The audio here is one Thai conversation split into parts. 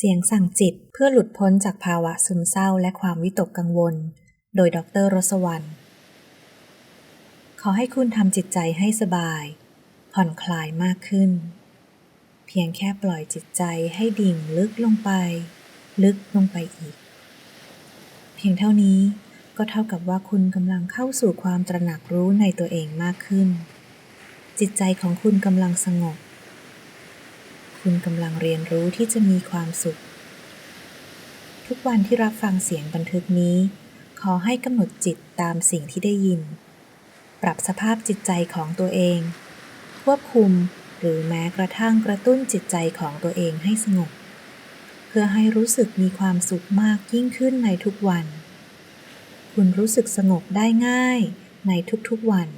เสียงสั่งจิตเพื่อหลุดพ้นจากภาวะซึมเศร้าและความวิตกกังวล โดยดรรสวรรค์ขอให้คุณทำจิตใจให้สบาย ผ่อนคลายมากขึ้น เพียงแค่ปล่อยจิตใจให้ดิ่งลึกลงไป ลึกลงไปอีก เพียงเท่านี้ก็เท่ากับว่าคุณกำลังเข้าสู่ความตระหนักรู้ในตัวเองมากขึ้น จิตใจของคุณกำลังสงบ คุณกำลังเรียนรู้ที่จะมีความสุข ทุกวันที่รับฟังเสียงบันทึกนี้ ขอให้กำหนดจิตตามสิ่งที่ได้ยิน ปรับสภาพจิตใจของตัวเอง ควบคุมหรือแม้กระทั่งกระตุ้นจิตใจของตัวเองให้สงบ เพื่อให้รู้สึกมีความสุขมากยิ่งขึ้นในทุกวัน คุณรู้สึกสงบได้ง่ายในทุกๆวัน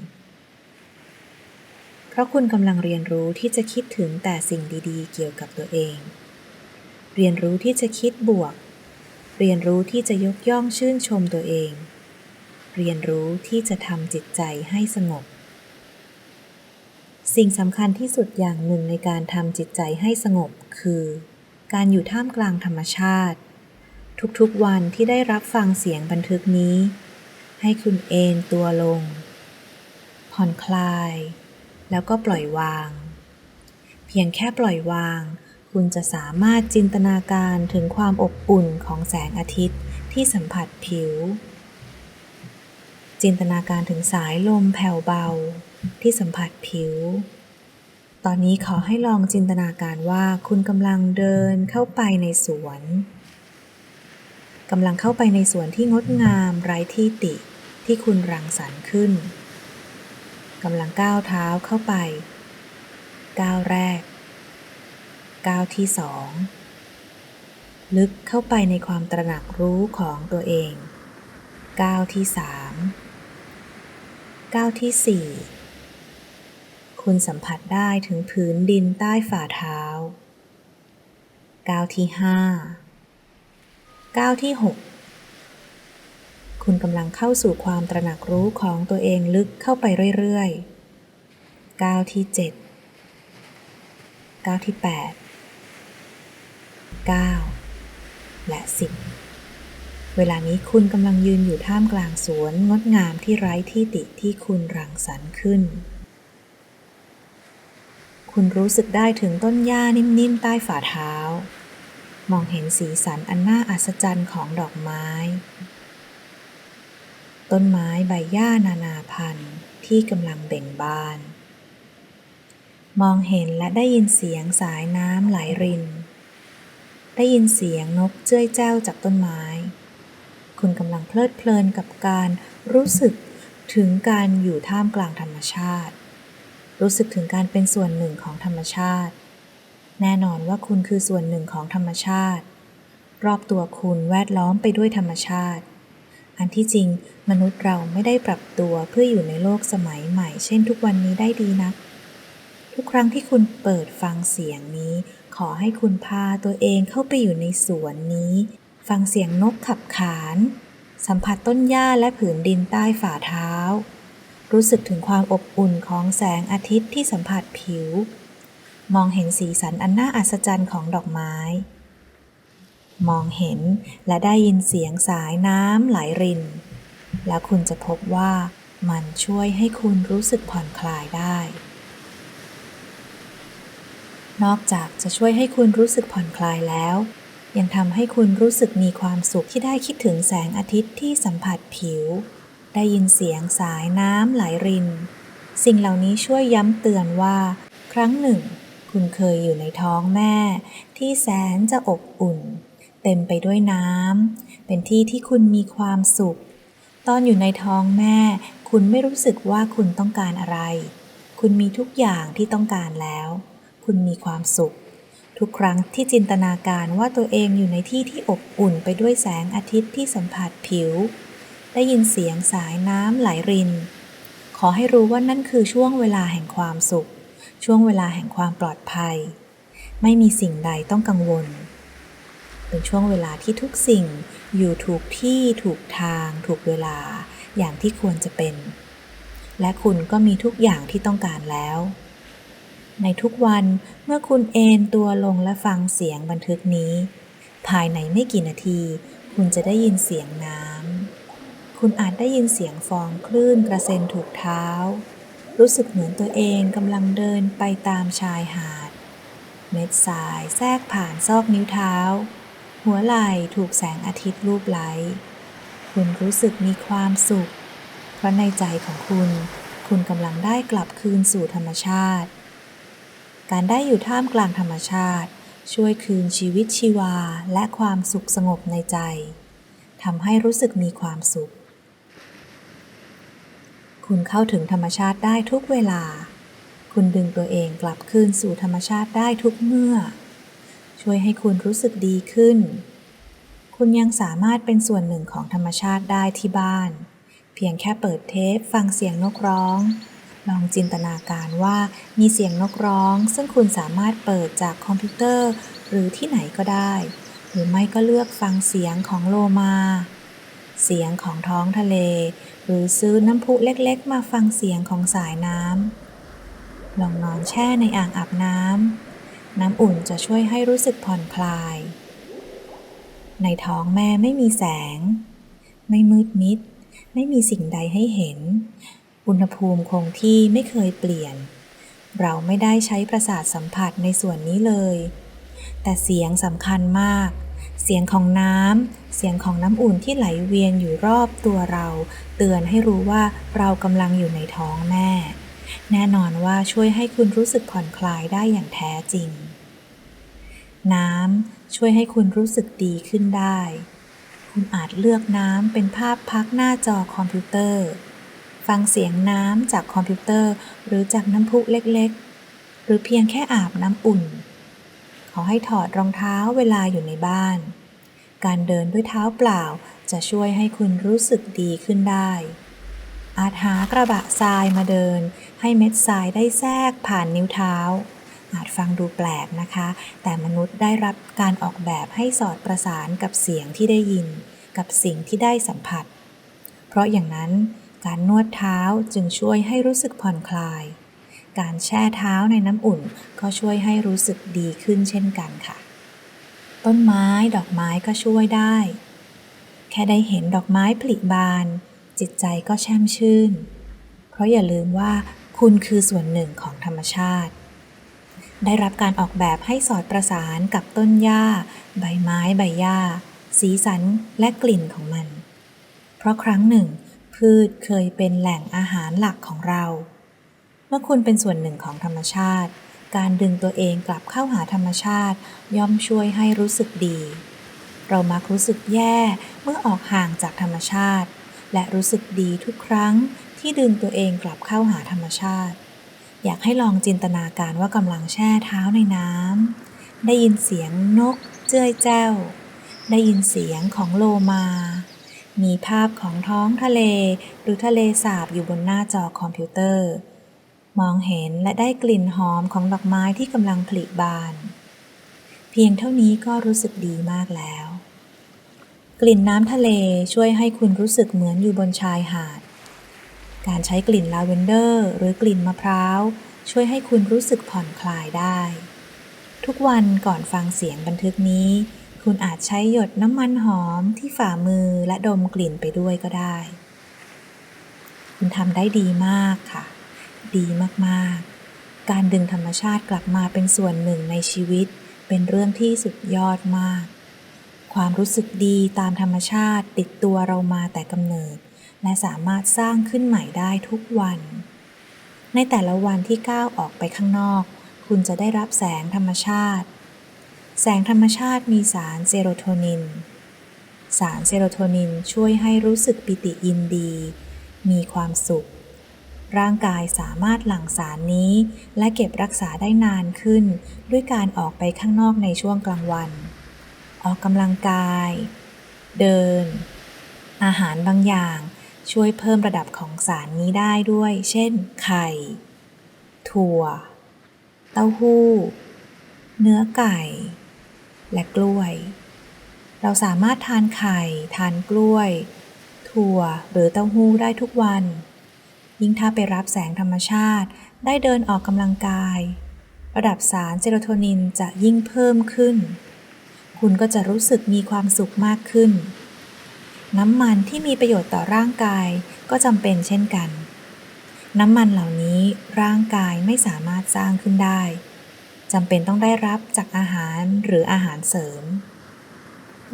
ราะคุณกำลังเรียนรู้ที่จะคิดถึงแต่สิ่งดีๆ เกี่ยวกับตัวเอง เรียนรู้ที่จะคิดบวก เรียนรู้ที่จะยกย่องชื่นชมตัวเอง เรียนรู้ที่จะทำจิตใจให้สงบ สิ่งสำคัญที่สุดอย่างหนึ่งในการทำจิตใจให้สงบคือ การอยู่ท่ามกลางธรรมชาติ ทุกๆวันที่ได้รับฟังเสียงบันทึกนี้ ให้คุณเอนตัวลง ผ่อนคลาย แล้วก็ปล่อยวาง เพียงแค่ปล่อยวาง คุณจะสามารถจินตนาการถึงความอบอุ่นของแสงอาทิตย์ที่สัมผัสผิว จินตนาการถึงสายลมแผ่วเบา ที่สัมผัสผิว ตอนนี้ขอให้ลองจินตนาการว่าคุณกำลังเดินเข้าไปในสวนกำลังเข้าไปในสวนที่งดงามไร้ที่ติที่คุณรังสรรค์ขึ้น กำลังก้าวเท้าเข้าไป ก้าวแรก ก้าวที่สอง ลึกเข้าไปในความตระหนักรู้ของตัวเอง ก้าวที่สามก้าวที่สี่คุณสัมผัสได้ถึงพื้นดินใต้ฝ่าเท้า ก้าวที่ห้าก้าวที่หก คุณกำลังเข้าสู่ความตระหนักรู้ของตัวเองลึกเข้าไปเรื่อยๆ ก้าวที่เจ็ดก้าวที่แปดเก้าและสิบเวลานี้คุณกำลังยืนอยู่ท่ามกลางสวนงดงามที่ไร้ที่ติที่คุณรังสรรค์ขึ้น คุณรู้สึกได้ถึงต้นหญ้านิ่มๆ ใต้ฝ่าเท้า มองเห็นสีสันอันน่าอัศจรรย์ของดอกไม้ ต้นไม้ใบหญ้านานาพันธุ์ที่กำลังเบ่งบาน มองเห็นและได้ยินเสียงสายน้ำไหลริน ได้ยินเสียงนกเจ้ยแจ้วจากต้นไม้ คุณกำลังเพลิดเพลินกับการรู้สึกถึงการอยู่ท่ามกลางธรรมชาติ รู้สึกถึงการเป็นส่วนหนึ่งของธรรมชาติ แน่นอนว่าคุณคือส่วนหนึ่งของธรรมชาติ รอบตัวคุณแวดล้อมไปด้วยธรรมชาติ อันที่จริง มนุษย์เราไม่ได้ปรับตัวเพื่ออยู่ในโลกสมัยใหม่ เช่นทุกวันนี้ได้ดีนัก ทุกครั้งที่คุณเปิดฟังเสียงนี้ ขอให้คุณพาตัวเองเข้าไปอยู่ในสวนนี้ ฟังเสียงนกขับขาน สัมผัสต้นหญ้าและผืนดินใต้ฝ่าเท้า รู้สึกถึงความอบอุ่นของแสงอาทิตย์ที่สัมผัสผิว มองเห็นสีสันอันน่าอัศจรรย์ของดอกไม้ มองเห็นและได้ยินเสียงสายน้ำไหลริน แล้วคุณจะพบว่ามันช่วยให้คุณรู้สึกผ่อนคลายได้ นอกจากจะช่วยให้คุณรู้สึกผ่อนคลายแล้ว ยังทำให้คุณรู้สึกมีความสุขที่ได้คิดถึงแสงอาทิตย์ที่สัมผัสผิว ได้ยินเสียงสายน้ำไหลริน สิ่งเหล่านี้ช่วยย้ำเตือนว่า ครั้งหนึ่ง คุณเคยอยู่ในท้องแม่ ที่แสนจะอบอุ่น เต็มไปด้วยน้ำ เป็นที่ที่คุณมีความสุข ตอนอยู่ในท้องแม่ คุณไม่รู้สึกว่าคุณต้องการอะไร คุณมีทุกอย่างที่ต้องการแล้ว คุณมีความสุข ทุกครั้งที่จินตนาการว่าตัวเองอยู่ในที่ที่อบอุ่นไปด้วยแสงอาทิตย์ที่สัมผัสผิว ได้ยินเสียงสายน้ำไหลริน ขอให้รู้ว่านั่นคือช่วงเวลาแห่งความสุข ช่วงเวลาแห่งความปลอดภัย ไม่มีสิ่งใดต้องกังวล เป็นช่วงเวลาที่ทุกสิ่งอยู่ถูกที่ถูกทาง ถูกเวลาอย่างที่ควรจะเป็น และคุณก็มีทุกอย่างที่ต้องการแล้ว ในทุกวันเมื่อคุณเอนตัวลงและฟังเสียงบันทึกนี้ ภายในไม่กี่นาที คุณจะได้ยินเสียงน้ำคุณอาจได้ยินเสียงฟองคลื่นกระเซ็นถูกเท้า รู้สึกเหมือนตัวเองกำลังเดินไปตามชายหาด เม็ดทรายแทรกผ่านซอกนิ้วเท้า หัวไหล่ถูกแสงอาทิตย์ลูบไล้คุณรู้สึกมีความสุข เพราะในใจของคุณ คุณกำลังได้กลับคืนสู่ธรรมชาติ การได้อยู่ท่ามกลางธรรมชาติ ช่วยคืนชีวิตชีวาและความสุขสงบในใจทำให้รู้สึกมีความสุข คุณเข้าถึงธรรมชาติได้ทุกเวลา คุณดึงตัวเองกลับคืนสู่ธรรมชาติได้ทุกเมื่อ ช่วยให้คุณรู้สึกดีขึ้น คุณยังสามารถเป็นส่วนหนึ่งของธรรมชาติได้ที่บ้าน เพียงแค่เปิดเทปฟังเสียงนกร้อง ลองจินตนาการว่ามีเสียงนกร้อง ซึ่งคุณสามารถเปิดจากคอมพิวเตอร์ หรือที่ไหนก็ได้ หรือไม่ก็เลือกฟังเสียงของโลมา เสียงของท้องทะเล หรือซื้อน้ำพุเล็กๆ มาฟังเสียงของสายน้ำลองนอนแช่ในอ่างอาบน้ำ น้ำอุ่นจะช่วยให้รู้สึกผ่อนคลาย ในท้องแม่ไม่มีแสง ไม่มืดมิด ไม่มีสิ่งใดให้เห็น อุณหภูมิคงที่ไม่เคยเปลี่ยน เราไม่ได้ใช้ประสาทสัมผัสในส่วนนี้เลย แต่เสียงสำคัญมาก เสียงของน้ำ เสียงของน้ำอุ่นที่ไหลเวียนอยู่รอบตัวเรา เตือนให้รู้ว่าเรากำลังอยู่ในท้องแม่ แน่นอนว่าช่วยให้คุณรู้สึกผ่อนคลายได้อย่างแท้จริง น้ำช่วยให้คุณรู้สึกดีขึ้นได้ คุณอาจเลือกน้ำเป็นภาพพักหน้าจอคอมพิวเตอร์ ฟังเสียงน้ำจากคอมพิวเตอร์ หรือจากน้ำพุเล็กๆ หรือเพียงแค่อาบน้ำอุ่น ขอให้ถอดรองเท้าเวลาอยู่ในบ้าน การเดินด้วยเท้าเปล่าจะช่วยให้คุณรู้สึกดีขึ้นได้ อาจหากระบะทรายมาเดิน ให้เม็ดทรายได้แทรกผ่านนิ้วเท้า อาจฟังดูแปลกนะคะ แต่มนุษย์ได้รับการออกแบบให้สอดประสานกับเสียงที่ได้ยิน กับสิ่งที่ได้สัมผัส เพราะอย่างนั้นการนวดเท้าจึงช่วยให้รู้สึกผ่อนคลาย การแช่เท้าในน้ำอุ่นก็ช่วยให้รู้สึกดีขึ้นเช่นกันค่ะ ต้นไม้ดอกไม้ก็ช่วยได้ แค่ได้เห็นดอกไม้ผลิบาน จิตใจก็แช่มชื่น เพราะอย่าลืมว่าคุณคือส่วนหนึ่งของธรรมชาติ ได้รับการออกแบบให้สอดประสานกับต้นหญ้า ใบไม้ใบหญ้า สีสันและกลิ่นของมัน เพราะครั้งหนึ่ง พืชเคยเป็นแหล่งอาหารหลักของเรา เมื่อคุณเป็นส่วนหนึ่งของธรรมชาติ การดึงตัวเองกลับเข้าหาธรรมชาติ ย่อมช่วยให้รู้สึกดี เรามักรู้สึกแย่เมื่อออกห่างจากธรรมชาติ และรู้สึกดีทุกครั้งที่ดึงตัวเองกลับเข้าหาธรรมชาติ อยากให้ลองจินตนาการว่ากำลังแช่เท้าในน้ำได้ยินเสียงนกเจ้ยแจ้ว ได้ยินเสียงของโลมา มีภาพของท้องทะเลหรือทะเลสาบอยู่บนหน้าจอคอมพิวเตอร์ มองเห็นและได้กลิ่นหอมของดอกไม้ที่กำลังผลิบาน เพียงเท่านี้ก็รู้สึกดีมากแล้ว กลิ่นน้ำทะเลช่วยให้คุณรู้สึกเหมือนอยู่บนชายหาด การใช้กลิ่นลาเวนเดอร์ หรือกลิ่นมะพร้าว ช่วยให้คุณรู้สึกผ่อนคลายได้ ทุกวันก่อนฟังเสียงบันทึกนี้ คุณอาจใช้หยดน้ำมันหอมที่ฝ่ามือและดมกลิ่นไปด้วยก็ได้ คุณทำได้ดีมากค่ะ ดีมากๆ การดึงธรรมชาติกลับมาเป็นส่วนหนึ่งในชีวิต เป็นเรื่องที่สุดยอดมาก ความรู้สึกดีตามธรรมชาติติดตัวเรามาแต่กำเนิด และสามารถสร้างขึ้นใหม่ได้ทุกวัน ในแต่ละวันที่ก้าวออกไปข้างนอก คุณจะได้รับแสงธรรมชาติ แสงธรรมชาติมีสารเซโรโทนิน สารเซโรโทนินช่วยให้รู้สึกปิติยินดี มีความสุข ร่างกายสามารถหลั่งสารนี้ และเก็บรักษาได้นานขึ้น ด้วยการออกไปข้างนอกในช่วงกลางวัน ออกกำลังกาย เดิน อาหารบางอย่างช่วยเพิ่มระดับของสารนี้ได้ด้วย เช่น ไข่ ถั่ว เต้าหู้ เนื้อไก่ และกล้วย เราสามารถทานไข่ ทานกล้วย ถั่วหรือเต้าหู้ได้ทุกวัน ยิ่งถ้าไปรับแสงธรรมชาติ ได้เดินออกกำลังกาย ระดับสารเซโรโทนินจะยิ่งเพิ่มขึ้น คุณก็จะรู้สึกมีความสุขมากขึ้น น้ำมันที่มีประโยชน์ต่อร่างกายก็จำเป็นเช่นกัน น้ำมันเหล่านี้ร่างกายไม่สามารถสร้างขึ้นได้จำเป็นต้องได้รับจากอาหารหรืออาหารเสริม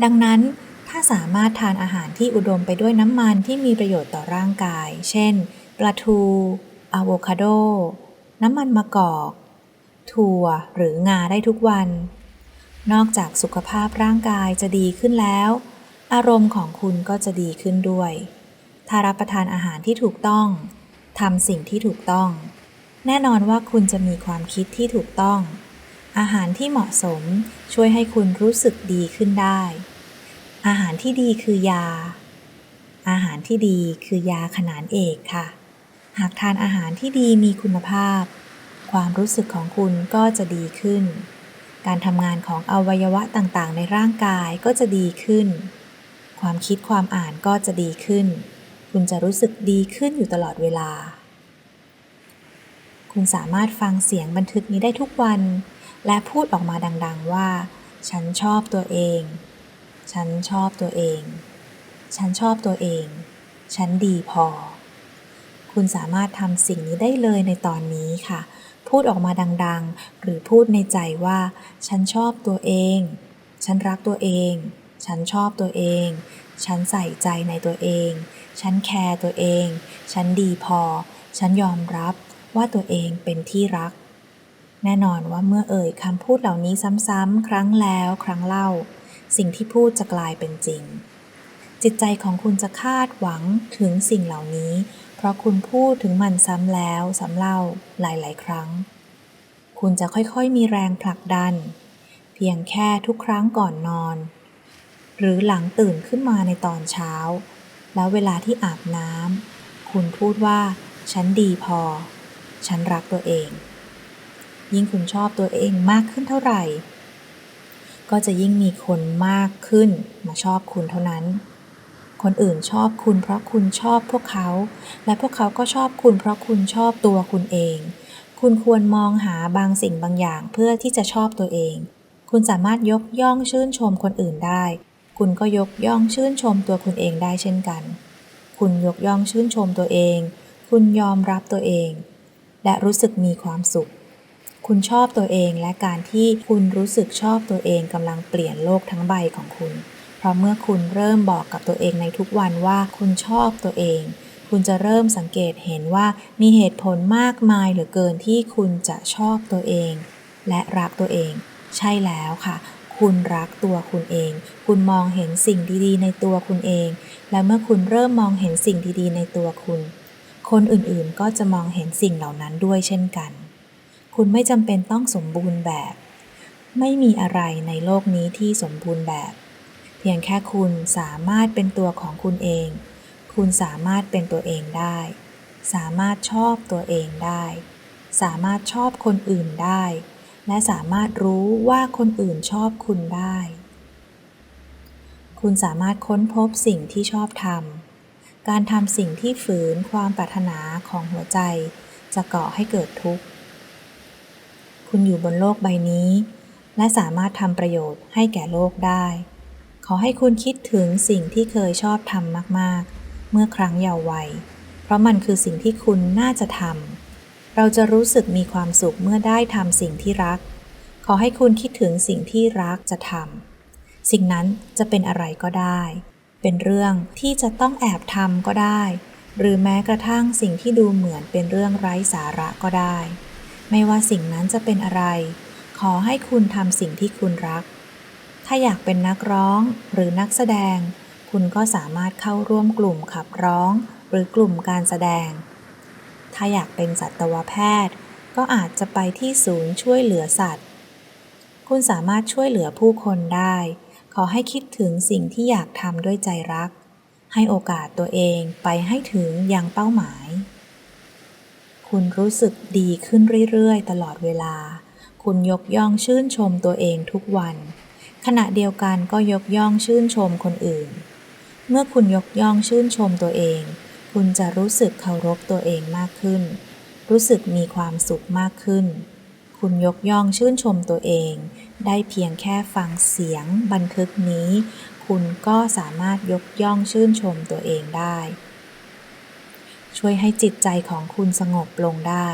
ดังนั้นถ้าสามารถทานอาหารที่อุดมไปด้วยน้ำมันที่มีประโยชน์ต่อร่างกาย เช่น ปลาทูอะโวคาโด น้ำมันมะกอก ถั่วหรืองาได้ทุกวัน นอกจากสุขภาพร่างกายจะดีขึ้นแล้ว อารมณ์ของคุณก็จะดีขึ้นด้วย ถ้ารับประทานอาหารที่ถูกต้องทำสิ่งที่ถูกต้อง แน่นอนว่าคุณจะมีความคิดที่ถูกต้อง อาหารที่เหมาะสมช่วยให้คุณรู้สึกดีขึ้นได้ อาหารที่ดีคือยา อาหารที่ดีคือยาขนานเอกค่ะ หากทานอาหารที่ดีมีคุณภาพ ความรู้สึกของคุณก็จะดีขึ้น การทำงานของอวัยวะต่างๆ ในร่างกายก็จะดีขึ้น ความคิดความอ่านก็จะดีขึ้น คุณจะรู้สึกดีขึ้นอยู่ตลอดเวลา คุณสามารถฟังเสียงบันทึกนี้ได้ทุกวัน และพูดออกมาดัง ๆ ว่า ฉันชอบตัวเอง ฉันชอบตัวเอง ฉันชอบตัวเอง ฉันดีพอ คุณสามารถทำสิ่งนี้ได้เลยในตอนนี้ค่ะ พูดออกมาดังๆ หรือพูดในใจว่า ฉันชอบตัวเอง ฉันรักตัวเอง ฉันชอบตัวเอง ฉันใส่ใจในตัวเอง ฉันแคร์ตัวเอง ฉันดีพอ ฉันยอมรับว่าตัวเองเป็นที่รัก แน่นอนว่าเมื่อเอ่ยคำพูดเหล่านี้ซ้ำๆครั้งแล้วครั้งเล่า สิ่งที่พูดจะกลายเป็นจริง จิตใจของคุณจะคาดหวังถึงสิ่งเหล่านี้ ราะคุณพูดถึงมันซ้ำแล้วซ้ำเล่าหลาย ๆ ครั้ง คุณจะค่อยๆมีแรงผลักดัน เพียงแค่ทุกครั้งก่อนนอน หรือหลังตื่นขึ้นมาในตอนเช้า แล้วเวลาที่อาบน้ำคุณพูดว่า ฉันดีพอ ฉันรักตัวเอง ยิ่งคุณชอบตัวเองมากขึ้นเท่าไหร่ ก็จะยิ่งมีคนมากขึ้นมาชอบคุณเท่านั้น คนอื่นชอบคุณเพราะคุณชอบพวกเขา และพวกเขาก็ชอบคุณเพราะคุณชอบตัวคุณเอง คุณควรมองหาบางสิ่งบางอย่างเพื่อที่จะชอบตัวเอง คุณสามารถยกย่องชื่นชมคนอื่นได้ คุณก็ยกย่องชื่นชมตัวคุณเองได้เช่นกัน คุณยกย่องชื่นชมตัวเอง คุณยอมรับตัวเอง และรู้สึกมีความสุข คุณชอบตัวเองและการที่คุณรู้สึกชอบตัวเองกำลังเปลี่ยนโลกทั้งใบของคุณ ราะเมื่อคุณเริ่มบอกกับตัวเองในทุกวันว่าคุณชอบตัวเอง คุณจะเริ่มสังเกตเห็นว่ามีเหตุผลมากมายเหลือเกินที่คุณจะชอบตัวเอง และรักตัวเอง ใช่แล้วค่ะคุณรักตัวคุณเอง คุณมองเห็นสิ่งดีๆ ในตัวคุณเอง และเมื่อคุณเริ่มมองเห็นสิ่งดีๆ ในตัวคุณ คนอื่นๆ ก็จะมองเห็นสิ่งเหล่านั้นด้วยเช่นกัน คุณไม่จำเป็นต้องสมบูรณ์แบบ ไม่มีอะไรในโลกนี้ที่สมบูรณ์แบบ พียงแค่คุณสามารถเป็นตัวของคุณเอง คุณสามารถเป็นตัวเองได้ สามารถชอบตัวเองได้ สามารถชอบคนอื่นได้ และสามารถรู้ว่าคนอื่นชอบคุณได้ คุณสามารถค้นพบสิ่งที่ชอบทำ การทำสิ่งที่ฝืนความปรารถนาของหัวใจ จะก่อให้เกิดทุกข์ คุณอยู่บนโลกใบนี้ และสามารถทำประโยชน์ให้แก่โลกได้ ขอให้คุณคิดถึงสิ่งที่เคยชอบทำมากๆ เมื่อครั้งเยาว์วัย เพราะมันคือสิ่งที่คุณน่าจะทำ เราจะรู้สึกมีความสุขเมื่อได้ทำสิ่งที่รัก ขอให้คุณคิดถึงสิ่งที่รักจะทำ สิ่งนั้นจะเป็นอะไรก็ได้ เป็นเรื่องที่จะต้องแอบทำก็ได้ หรือแม้กระทั่งสิ่งที่ดูเหมือนเป็นเรื่องไร้สาระก็ได้ ไม่ว่าสิ่งนั้นจะเป็นอะไร ขอให้คุณทำสิ่งที่คุณรัก ถ้าอยากเป็นนักร้องหรือนักแสดง คุณก็สามารถเข้าร่วมกลุ่มขับร้อง หรือกลุ่มการแสดง ถ้าอยากเป็นสัตวแพทย์ ก็อาจจะไปที่ศูนย์ช่วยเหลือสัตว์ คุณสามารถช่วยเหลือผู้คนได้ ขอให้คิดถึงสิ่งที่อยากทำด้วยใจรัก ให้โอกาสตัวเองไปให้ถึงยังเป้าหมาย คุณรู้สึกดีขึ้นเรื่อยๆ ตลอดเวลา คุณยกย่องชื่นชมตัวเองทุกวัน ขณะเดียวกันก็ยกย่องชื่นชมคนอื่น เมื่อคุณยกย่องชื่นชมตัวเอง คุณจะรู้สึกเคารพตัวเองมากขึ้น รู้สึกมีความสุขมากขึ้น คุณยกย่องชื่นชมตัวเอง ได้เพียงแค่ฟังเสียงบันทึกนี้ คุณก็สามารถยกย่องชื่นชมตัวเองได้ ช่วยให้จิตใจของคุณสงบลงได้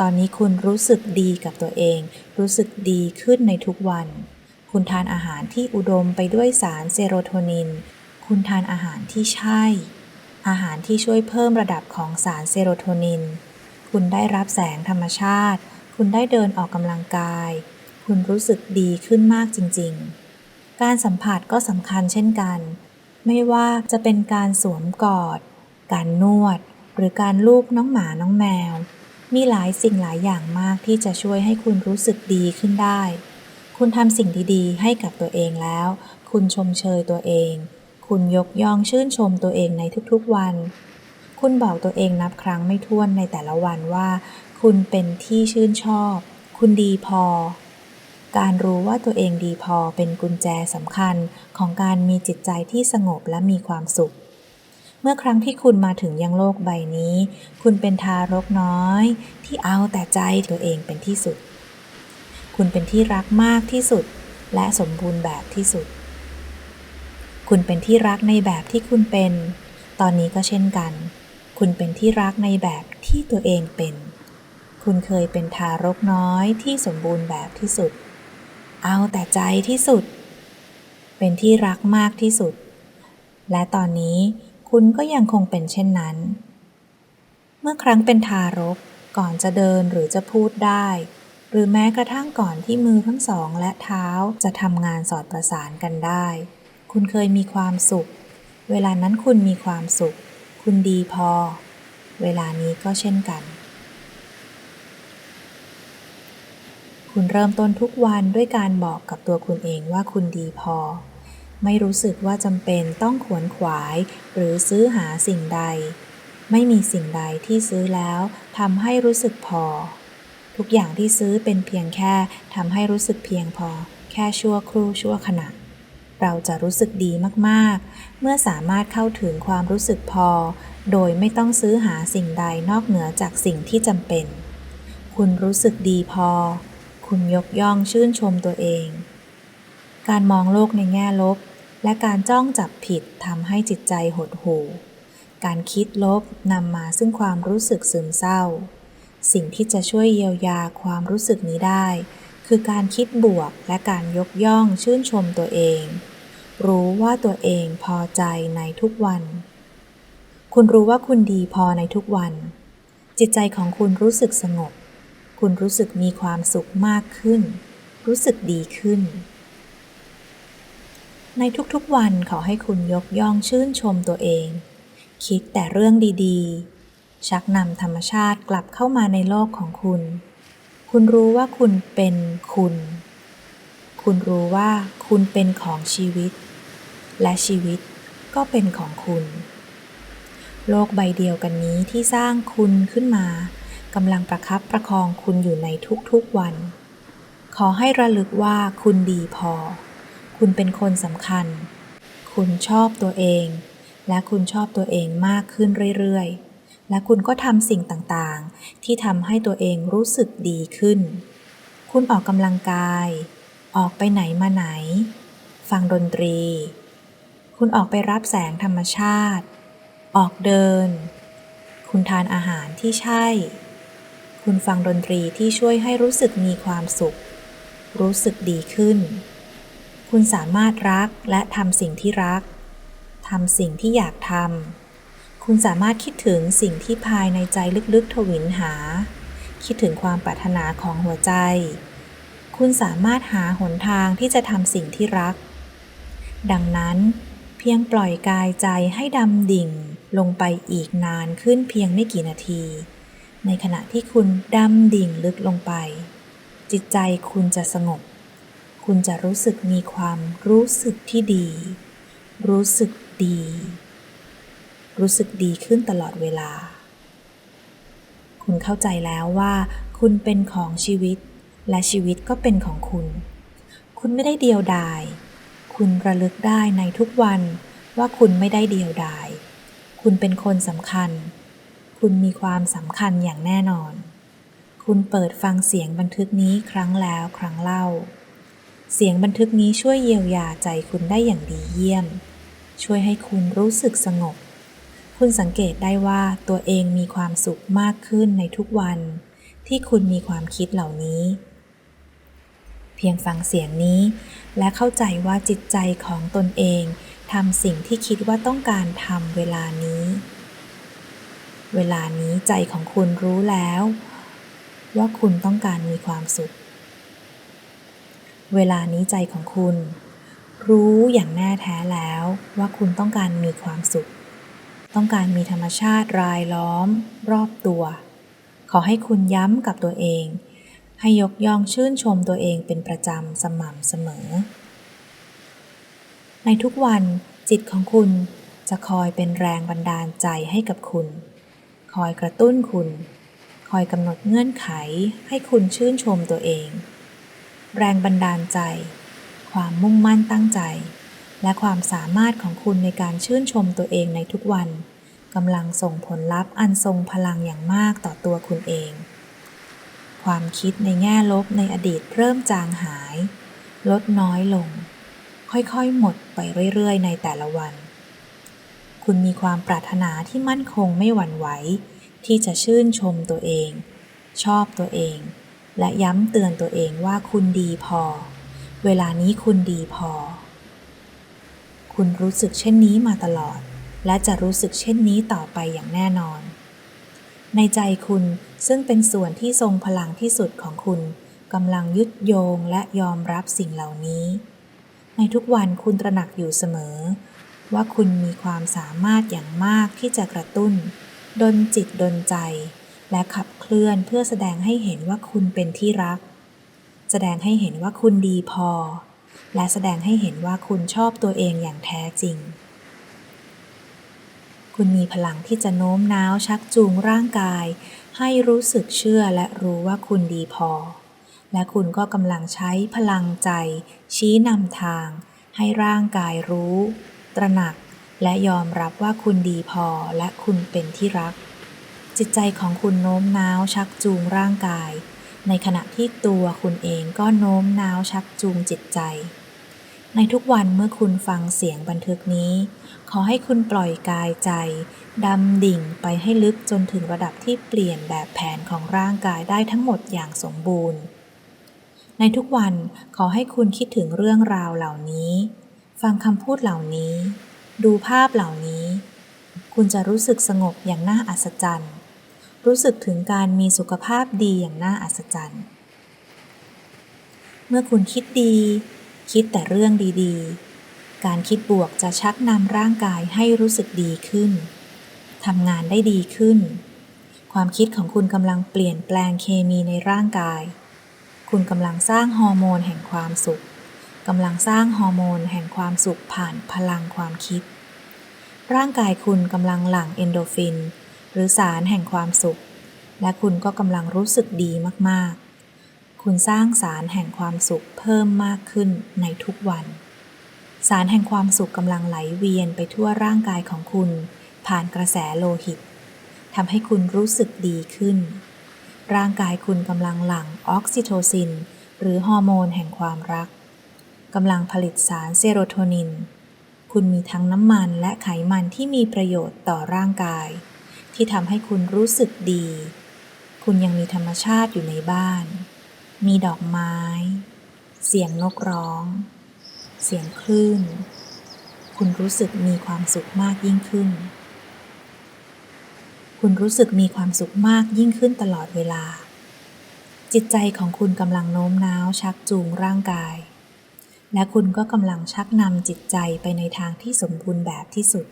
ตอนนี้คุณรู้สึกดีกับตัวเอง รู้สึกดีขึ้นในทุกวัน คุณทานอาหารที่อุดมไปด้วยสารเซโรโทนิน คุณทานอาหารที่ใช่ อาหารที่ช่วยเพิ่มระดับของสารเซโรโทนิน คุณได้รับแสงธรรมชาติ คุณได้เดินออกกำลังกาย คุณรู้สึกดีขึ้นมากจริง ๆ การสัมผัสก็สำคัญเช่นกัน ไม่ว่าจะเป็นการสวมกอด การนวด หรือการลูบน้องหมาน้องแมว มีหลายสิ่งหลายอย่างมากที่จะช่วยให้คุณรู้สึกดีขึ้นได้ คุณทำสิ่งดีๆ ให้กับตัวเองแล้ว คุณชมเชยตัวเอง คุณยกย่องชื่นชมตัวเองในทุกๆวัน คุณบอกตัวเองนับครั้งไม่ถ้วนในแต่ละวันว่า คุณเป็นที่ชื่นชอบ คุณดีพอ การรู้ว่าตัวเองดีพอเป็นกุญแจสำคัญของการมีจิตใจที่สงบและมีความสุขเมื่อครั้งที่คุณมาถึงยังโลกใบนี้ คุณเป็นทารกน้อย ที่เอาแต่ใจตัวเองเป็นที่สุด คุณเป็นที่รักมากที่สุด และสมบูรณ์แบบที่สุด คุณเป็นที่รักในแบบที่คุณเป็น ตอนนี้ก็เช่นกัน คุณเป็นที่รักในแบบที่ตัวเองเป็น คุณเคยเป็นทารกน้อยที่สมบูรณ์แบบที่สุด เอาแต่ใจที่สุด เป็นที่รักมากที่สุด และตอนนี้คุณก็ยังคงเป็นเช่นนั้น เมื่อครั้งเป็นทารกก่อนจะเดินหรือจะพูดได้ หรือแม้กระทั่งก่อนที่มือทั้งสองและเท้าจะทำงานสอดประสานกันได้ คุณเคยมีความสุข เวลานั้นคุณมีความสุข คุณดีพอ เวลานี้ก็เช่นกัน คุณเริ่มต้นทุกวันด้วยการบอกกับตัวคุณเองว่าคุณดีพอ ไม่รู้สึกว่าจำเป็นต้องขวนขวาย หรือซื้อหาสิ่งใด ไม่มีสิ่งใดที่ซื้อแล้วทำให้รู้สึกพอ ทุกอย่างที่ซื้อเป็นเพียงแค่ทำให้รู้สึกเพียงพอ แค่ชั่วครู่ชั่วขณะ เราจะรู้สึกดีมากๆ เมื่อสามารถเข้าถึงความรู้สึกพอ โดยไม่ต้องซื้อหาสิ่งใดนอกเหนือจากสิ่งที่จำเป็น คุณรู้สึกดีพอ คุณยกย่องชื่นชมตัวเอง การมองโลกในแง่ลบ และการจ้องจับผิดทำให้จิตใจหดหู่การคิดลบนำมาซึ่งความรู้สึกซึมเศร้า สิ่งที่จะช่วยเยียวยาความรู้สึกนี้ได้ คือการคิดบวกและการยกย่องชื่นชมตัวเอง รู้ว่าตัวเองพอใจในทุกวัน คุณรู้ว่าคุณดีพอในทุกวัน จิตใจของคุณรู้สึกสงบ คุณรู้สึกมีความสุขมากขึ้น รู้สึกดีขึ้น ในทุกๆวันขอให้คุณยกย่องชื่นชมตัวเอง คิดแต่เรื่องดีๆ ชักนำธรรมชาติกลับเข้ามาในโลกของคุณ คุณรู้ว่าคุณเป็นคุณ คุณรู้ว่าคุณเป็นของชีวิต และชีวิตก็เป็นของคุณ โลกใบเดียวกันนี้ที่สร้างคุณขึ้นมากำลังประคับประคองคุณอยู่ในทุกๆวัน ขอให้ระลึกว่าคุณดีพอ คุณเป็นคนสำคัญ คุณชอบตัวเอง และคุณชอบตัวเองมากขึ้นเรื่อยๆ และคุณก็ทำสิ่งต่างๆ ที่ทำให้ตัวเองรู้สึกดีขึ้น คุณออกกำลังกาย ออกไปไหนมาไหน ฟังดนตรี คุณออกไปรับแสงธรรมชาติ ออกเดิน คุณทานอาหารที่ใช่ คุณฟังดนตรีที่ช่วยให้รู้สึกมีความสุข รู้สึกดีขึ้น คุณสามารถรักและทำสิ่งที่รักทำสิ่งที่อยากทำ คุณสามารถคิดถึงสิ่งที่ภายในใจลึกๆทวินหา คิดถึงความปรารถนาของหัวใจ คุณสามารถหาหนทางที่จะทำสิ่งที่รัก ดังนั้น เพียงปล่อยกายใจให้ดำดิ่งลงไปอีกนานขึ้นเพียงไม่กี่นาที ในขณะที่คุณดำดิ่งลึกลงไป จิตใจคุณจะสงบ คุณจะรู้สึกมีความรู้สึกที่ดี รู้สึกดี รู้สึกดีขึ้นตลอดเวลา คุณเข้าใจแล้วว่า คุณเป็นของชีวิต และชีวิตก็เป็นของคุณ คุณไม่ได้เดียวดาย คุณระลึกได้ในทุกวันว่าคุณไม่ได้เดียวดาย คุณเป็นคนสำคัญ คุณมีความสำคัญอย่างแน่นอน คุณเปิดฟังเสียงบันทึกนี้ครั้งแล้วครั้งเล่า เสียงบันทึกนี้ช่วยเยียวยาใจคุณได้อย่างดีเยี่ยม ช่วยให้คุณรู้สึกสงบ คุณสังเกตได้ว่าตัวเองมีความสุขมากขึ้นในทุกวัน ที่คุณมีความคิดเหล่านี้ เพียงฟังเสียงนี้ และเข้าใจว่าจิตใจของตนเองทำสิ่งที่คิดว่าต้องการทำเวลานี้ เวลานี้ใจของคุณรู้แล้ว ว่าคุณต้องการมีความสุข เวลานี้ใจของคุณ รู้อย่างแน่แท้แล้วว่าคุณต้องการมีความสุข ต้องการมีธรรมชาติรายล้อม รอบตัว ขอให้คุณย้ำกับตัวเอง ให้ยกย่องชื่นชมตัวเองเป็นประจำสม่ำเสมอ ในทุกวันจิตของคุณจะคอยเป็นแรงบันดาลใจให้กับคุณ คอยกระตุ้นคุณ คอยกำหนดเงื่อนไขให้คุณชื่นชมตัวเอง แรงบันดาลใจ ความมุ่งมั่นตั้งใจ และความสามารถของคุณในการชื่นชมตัวเองในทุกวันกำลังส่งผลลัพธ์อันทรงพลังอย่างมากต่อตัวคุณเอง ความคิดในแง่ลบในอดีตเริ่มจางหาย ลดน้อยลง ค่อยๆ หมดไปเรื่อยๆ ในแต่ละวัน คุณมีความปรารถนาที่มั่นคงไม่หวั่นไหว ที่จะชื่นชมตัวเอง ชอบตัวเอง และย้ำเตือนตัวเองว่าคุณดีพอ เวลานี้คุณดีพอ คุณรู้สึกเช่นนี้มาตลอด และจะรู้สึกเช่นนี้ต่อไปอย่างแน่นอน ในใจคุณซึ่งเป็นส่วนที่ทรงพลังที่สุดของคุณกำลังยึดโยงและยอมรับสิ่งเหล่านี้ ในทุกวันคุณตระหนักอยู่เสมอ ว่าคุณมีความสามารถอย่างมากที่จะกระตุ้น ดนจิตดนใจ และขับเคลื่อนเพื่อแสดงให้เห็นว่าคุณเป็นที่รัก แสดงให้เห็นว่าคุณดีพอ และแสดงให้เห็นว่าคุณชอบตัวเองอย่างแท้จริง คุณมีพลังที่จะโน้มน้าวชักจูงร่างกาย ให้รู้สึกเชื่อและรู้ว่าคุณดีพอ และคุณก็กำลังใช้พลังใจ ชี้นำทาง ให้ร่างกายรู้ ตระหนักและยอมรับว่าคุณดีพอและคุณเป็นที่รัก จิตใจของคุณโน้มน้าวชักจูงร่างกาย ในขณะที่ตัวคุณเองก็โน้มน้าวชักจูงจิตใจ ในทุกวันเมื่อคุณฟังเสียงบันทึกนี้ ขอให้คุณปล่อยกายใจดำดิ่งไปให้ลึกจนถึงระดับที่เปลี่ยนแบบแผนของร่างกายได้ทั้งหมดอย่างสมบูรณ์ ในทุกวันขอให้คุณคิดถึงเรื่องราวเหล่านี้ ฟังคำพูดเหล่านี้ ดูภาพเหล่านี้ คุณจะรู้สึกสงบอย่างน่าอัศจรรย์ รู้สึกถึงการมีสุขภาพดีอย่างน่าอัศจรรย์ เมื่อคุณคิดดี คิดแต่เรื่องดีๆ การคิดบวกจะชักนำร่างกายให้รู้สึกดีขึ้น ทำงานได้ดีขึ้น ความคิดของคุณกำลังเปลี่ยนแปลงเคมีในร่างกาย คุณกำลังสร้างฮอร์โมนแห่งความสุขกำลังสร้างฮอร์โมนแห่งความสุขผ่านพลังความคิด ร่างกายคุณกำลังหลั่งเอนโดฟิน หรือสารแห่งความสุข และคุณก็กำลังรู้สึกดีมากๆ คุณสร้างสารแห่งความสุขเพิ่มมากขึ้นในทุกวัน สารแห่งความสุขกำลังไหลเวียนไปทั่วร่างกายของคุณ ผ่านกระแสโลหิตทำให้คุณรู้สึกดีขึ้น ร่างกายคุณกำลังหลั่งออกซิโทซิน หรือฮอร์โมนแห่งความรักกำลังผลิตสารเซโรโทนิน คุณมีทั้งน้ำมันและไขมันที่มีประโยชน์ต่อร่างกาย ที่ทำให้คุณรู้สึกดี คุณยังมีธรรมชาติอยู่ในบ้าน มีดอกไม้ เสียงนกร้อง เสียงคลื่น คุณรู้สึกมีความสุขมากยิ่งขึ้น คุณรู้สึกมีความสุขมากยิ่งขึ้นตลอดเวลา จิตใจของคุณกำลังโน้มน้าวชักจูงร่างกาย และคุณก็กำลังชักนำจิตใจไปในทางที่สมบูรณ์แบบที่สุด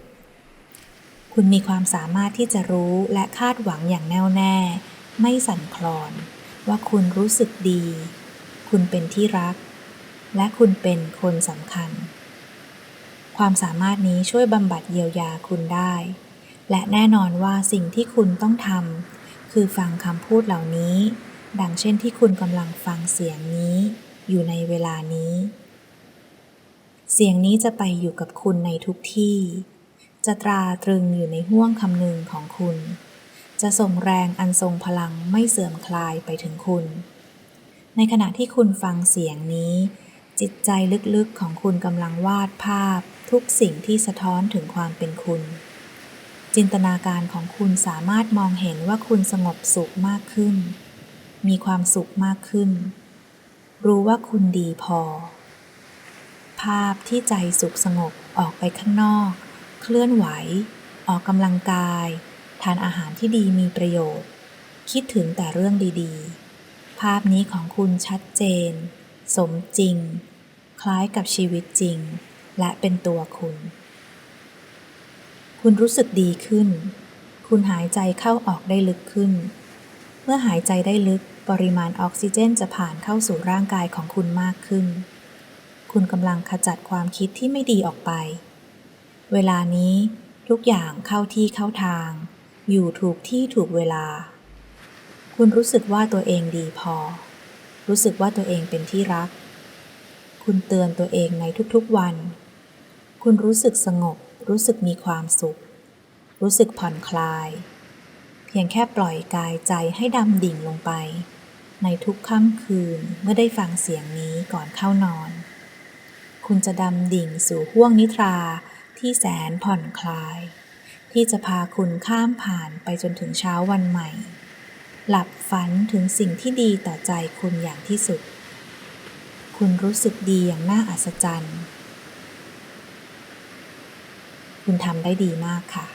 คุณมีความสามารถที่จะรู้และคาดหวังอย่างแน่วแน่ ไม่สั่นคลอน ว่าคุณรู้สึกดี คุณเป็นที่รัก และคุณเป็นคนสำคัญ ความสามารถนี้ช่วยบำบัดเยียวยาคุณได้ และแน่นอนว่าสิ่งที่คุณต้องทำคือฟังคำพูดเหล่านี้ ดังเช่นที่คุณกำลังฟังเสียงนี้ อยู่ในเวลานี้ เสียงนี้จะไปอยู่กับคุณในทุกที่ จะตราตรึงอยู่ในห้วงคำนึงของคุณ จะส่งแรงอันทรงพลังไม่เสื่อมคลายไปถึงคุณ ในขณะที่คุณฟังเสียงนี้ จิตใจลึกๆของคุณกำลังวาดภาพ ทุกสิ่งที่สะท้อนถึงความเป็นคุณ จินตนาการของคุณสามารถมองเห็นว่าคุณสงบสุขมากขึ้น มีความสุขมากขึ้น รู้ว่าคุณดีพอ ภาพที่ใจสุขสงบออกไปข้างนอก เคลื่อนไหว ออกกำลังกาย ทานอาหารที่ดีมีประโยชน์ คิดถึงแต่เรื่องดีๆ ภาพนี้ของคุณชัดเจน สมจริง คล้ายกับชีวิตจริง และเป็นตัวคุณ คุณรู้สึกดีขึ้น คุณหายใจเข้าออกได้ลึกขึ้น เมื่อหายใจได้ลึกปริมาณออกซิเจนจะผ่านเข้าสู่ร่างกายของคุณมากขึ้น คุณกำลังขจัดความคิดที่ไม่ดีออกไป เวลานี้ทุกอย่างเข้าที่เข้าทาง อยู่ถูกที่ถูกเวลา คุณรู้สึกว่าตัวเองดีพอ รู้สึกว่าตัวเองเป็นที่รัก คุณเตือนตัวเองในทุกๆวัน คุณรู้สึกสงบ รู้สึกมีความสุข รู้สึกผ่อนคลาย เพียงแค่ปล่อยกายใจให้ดำดิ่งลงไป ในทุกค่ำคืนเมื่อได้ฟังเสียงนี้ก่อนเข้านอน คุณจะดำดิ่งสู่ห้วงนิทราที่แสนผ่อนคลาย ที่จะพาคุณข้ามผ่านไปจนถึงเช้าวันใหม่ หลับฝันถึงสิ่งที่ดีต่อใจคุณอย่างที่สุด คุณรู้สึกดีอย่างน่าอัศจรรย์ คุณทำได้ดีมากค่ะ